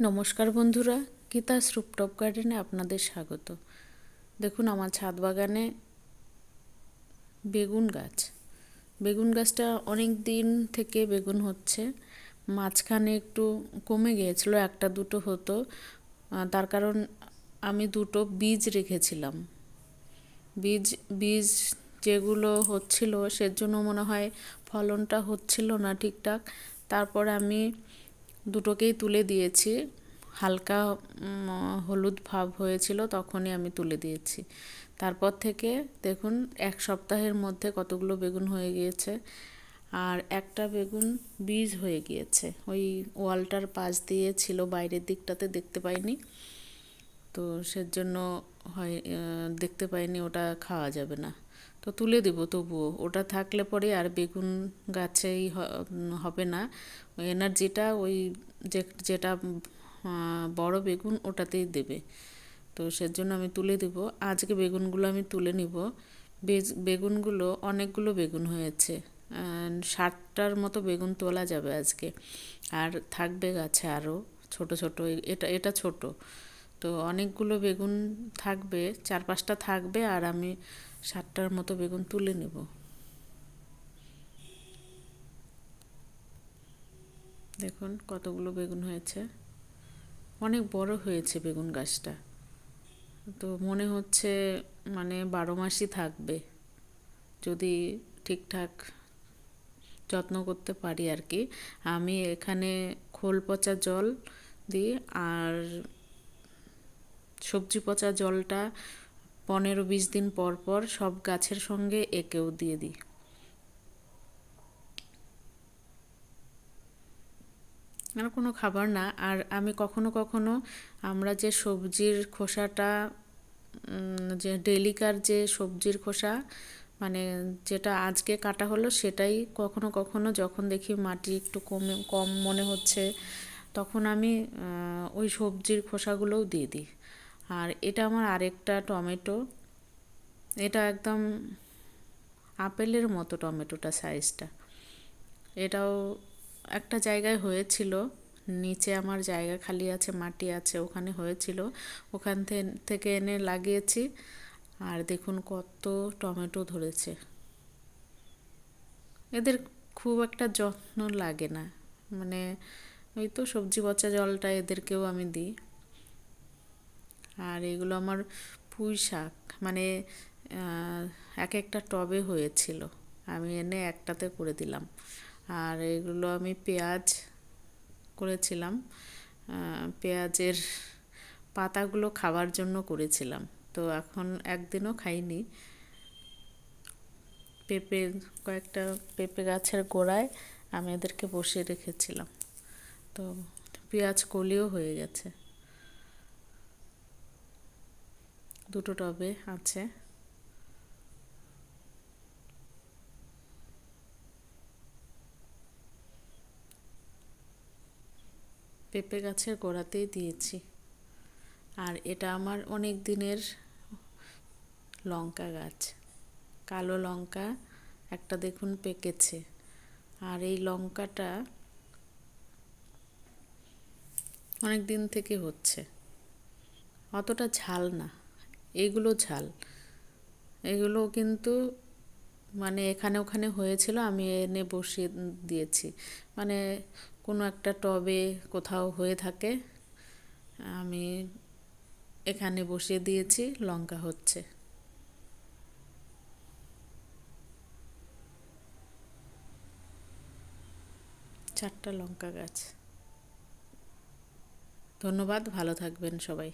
নমস্কার বন্ধুরা গীতা রুপটপ গার্ডেনে আপনাদের স্বাগত। দেখুন আমার ছাদ বাগানে বেগুন গাছ। বেগুন গাছটা অনেক দিন থেকে বেগুন হচ্ছে। মাঝখানে একটু কমে গিয়েছিল, একটা দুটো হতো। তার কারণ আমি দুটো বীজ রেখেছিলাম। বীজ বীজ যেগুলো হচ্ছিল সেজন্য মনে হয় ফলনটা হচ্ছিল না ঠিকঠাক। তারপর আমি দুটোকেই তুলে দিয়েছি। হালকা হলুদ ভাব হয়েছিল, তখনই আমি তুলে দিয়েছি। তারপর থেকে দেখুন, এক সপ্তাহের মধ্যে কতগুলো বেগুন হয়ে গিয়েছে। আর একটা বেগুন বীজ হয়ে গিয়েছে। ওই ওয়ালটার পাশ দিয়ে ছিল, বাইরের দিকটাতে দেখতে পাইনি। তো সেজন্য হয় দেখতে পাইনি, ওটা খাওয়া যাবে না। তো তুলে দেবো তবুও। ওটা থাকলে পরে আর বেগুন গাছেই হবে না। এনার্জিটা ওই যে, যেটা বড় বেগুন ওটাতেই দেবে। তো সেজন্য আমি তুলে দেব। আজকে বেগুনগুলো আমি তুলে নিব। বেগুনগুলো অনেকগুলো বেগুন হয়েছে। ষাটটার মতো বেগুন তোলা যাবে আজকে। আর থাকবে গাছে আরও ছোট ছোট। এটা এটা ছোট। তো অনেকগুলো বেগুন থাকবে চার পাঁচটা থাকবে আর আমি সাতটার মতো বেগুন তুলে নেব। দেখুন কতগুলো বেগুন হয়েছে। অনেক বড় হয়েছে বেগুন গাছটা। তো মনে হচ্ছে মানে বারো মাসই থাকবে। যদি ঠিকঠাক যত্ন করতে পারি আর কি। আমি এখানে খোল পচা জল দিই আর সবজি পচা জলটা পনেরো বিশ দিন পর পর সব গাছের সঙ্গে একেও দিয়ে দিই। আর কোনো খাবার না, আর আমি কখনো কখনো আমরা যে সবজির খোসাটা যে ডেলিকার যে সবজির খোসা মানে যেটা আজকে কাটা হলো সেটাই কখনো কখনো যখন দেখি মাটি একটু কমে, কম মনে হচ্ছে, তখন আমি ওই সবজির খোসাগুলোও দিয়ে দিই। আর এটা আমার আরেকটা টমেটো। এটা একদম আপেলের মতো টমেটোটা সাইজটা এটাও একটা জায়গায় হয়েছিল, নিচে আমার জায়গা খালি আছে, মাটি আছে, ওখানে হয়েছিল। ওখান থেকে এনে লাগিয়েছি, আর দেখুন কত টমেটো ধরেছে। এদের খুব একটা যত্ন লাগে না। মানে ওই তো সবজি পচা জলটা এদেরকেও আমি দিই। আর এগুলো আমার পুঁই শাক। মানে এক একটা টবে হয়েছিল। আমি এনে একটাতে করে দিলাম। আর এগুলো আমি পেঁয়াজ করেছিলাম। পেঁয়াজের পাতাগুলো খাবার জন্য করেছিলাম। তো এখন একদিনও খাইনি। পেঁপে, কয়েকটা পেঁপে গাছের গোড়ায় আমি এদেরকে বসিয়ে রেখেছিলাম। তো পেঁয়াজ কলিও হয়ে গেছে। দুটো টবে আছে। পেঁপে গাছের গোড়াতেই দিয়েছি। আর এটা আমার অনেক দিনের লঙ্কা গাছ। কালো লঙ্কা একটা দেখুন পেকেছে। আর এই লঙ্কাটা অনেক দিন থেকে হচ্ছে। অতটা ঝাল না। এগুলো ঝাল এগুলো কিন্তু মানে এখানে ওখানে হয়েছিল, আমি এনে বসিয়ে দিয়েছি। মানে কোনো একটা টবে কোথাও হয়ে থাকে, আমি এখানে বসিয়ে দিয়েছি, লঙ্কা হচ্ছে। চারটা লঙ্কা গাছ। ধন্যবাদ, ভালো থাকবেন সবাই।